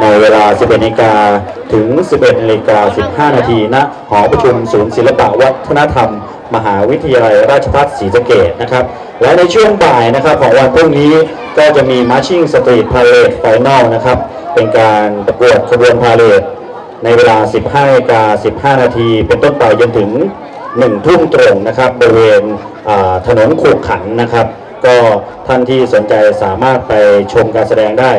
ในเวลา 11นาฬิกาถึง 11นาฬิกา15 นาทีณหอประชุมศูนย์ศิลปวัฒนธรรม มหาวิทยาลัยราชภัฏศรีสะเกษนะครับ และในช่วงบ่ายนะครับของวันพรุ่งนี้ก็จะมี Marching Street Parade Final นะครับ เป็นการประกวดขบวนพาเหรดในเวลา 15นาฬิกา15 นาที เป็นต้นไปจนถึง 1 ทุ่มตรงนะครับบริเวณถนนขูกขันนะครับ ก็ท่านที่สนใจสามารถไปชมการแสดงได้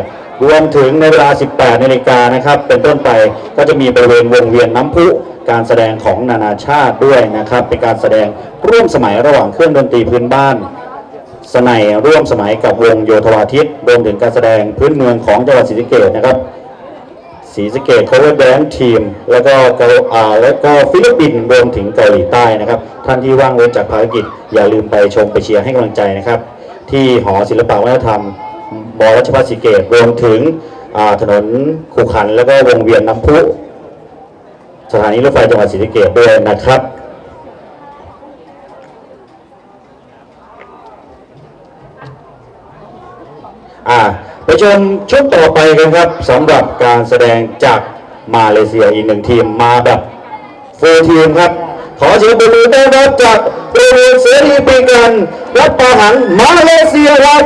รวมถึงในเวลา 18 นาฬิกานะครับ เป็นต้นไปก็จะมีบริเวณวงเวียนน้ำพุ การแสดงของนานาชาติด้วยนะครับ เป็นการแสดงร่วมสมัยระหว่างเครื่องดนตรีพื้นบ้าน สนัยร่วมสมัยกับวงโยธวาทิตรวมถึงการแสดงพื้นเมืองของจังหวัดศรีสะเกษนะครับศรีสะเกด cover band ทีม แล้วก็เกาอาแล้วก็ฟิลิปปินส์รวมถึงเกาหลีใต้นะครับ ท่านที่ว่างเว้นจากภารกิจอย่าลืมไปชมไปเชียร์ให้กำลังใจนะครับ ที่หอศิลปวัฒนธรรม บรัชพัฒศรีเกตรวมถึงถนนขุขัน แล้วก็วงเวียนน้ำพุสถานีรถไฟจังหวัดศรีสะเกดด้วยนะครับ อ่าไปชมชุดต่อไปกันครับสำหรับการแสดงจากมาเลเซียอีกหนึ่งทีมมาแบบฟูลทีมครับ ขอเสียงปรบมือต้อนรับจากโรงเรียนเสรีปีกัน รัฐประหารมาเลเซียครับ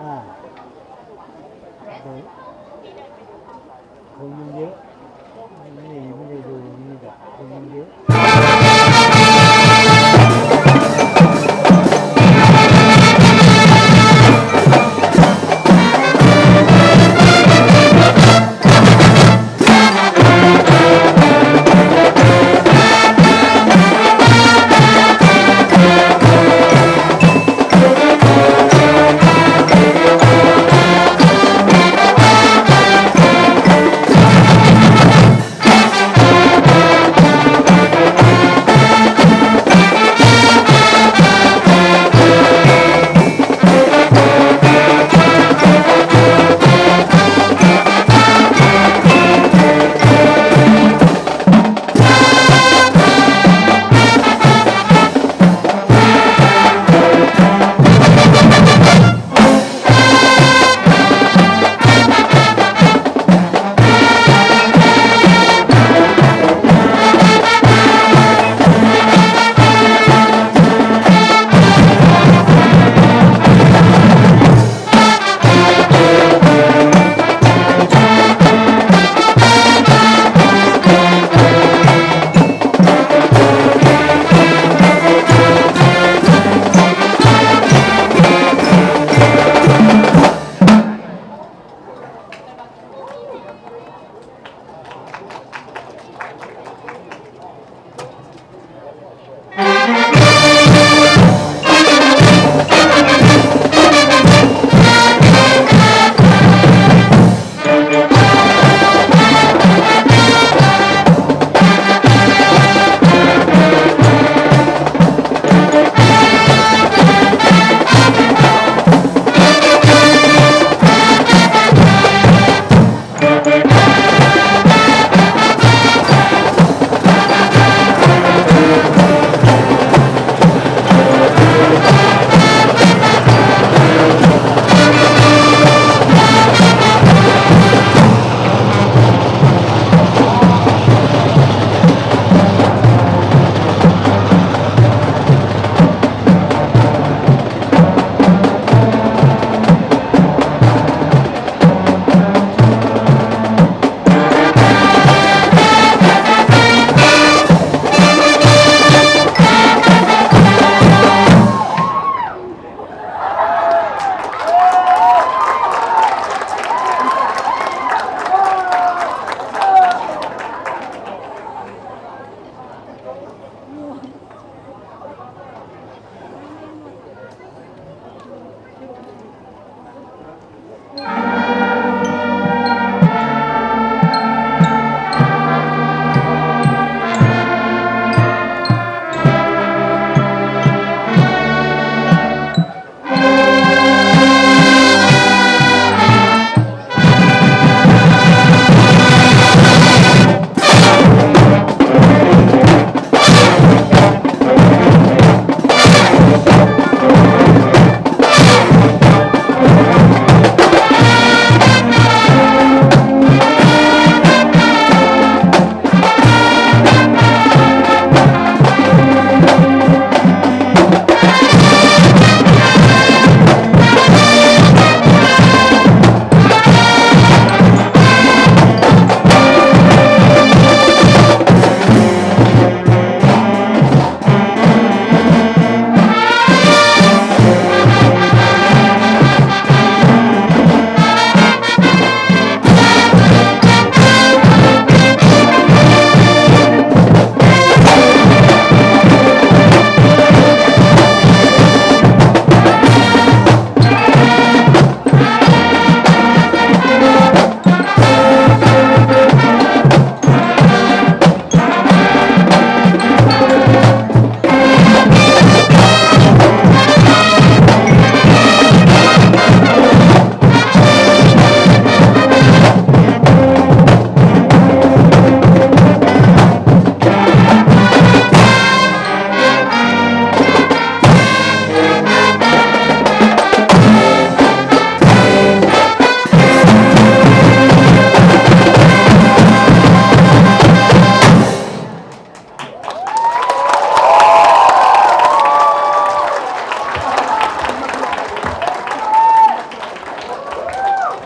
อ่าคงเยอะ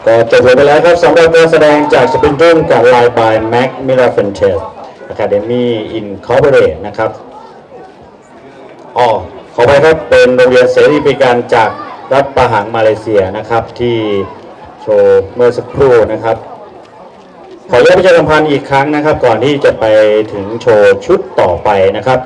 ก็จบลงไปแล้วครับสำหรับการแสดงจากสปินรุ่นกับ Line by Mac m i r a f e n t e s Academy Incorporated นะครับอ๋อขอไปครับเป็นโรงเรียนเสรีบริการจากรัฐประหังมาเลเซียนะครับ ที่โชว์เมื่อสักครู่นะครับ ขออนุญาตประชาสัมพันธ์อีกครั้งนะครับ ก่อนที่จะไปถึงโชว์ชุดต่อไปนะครับ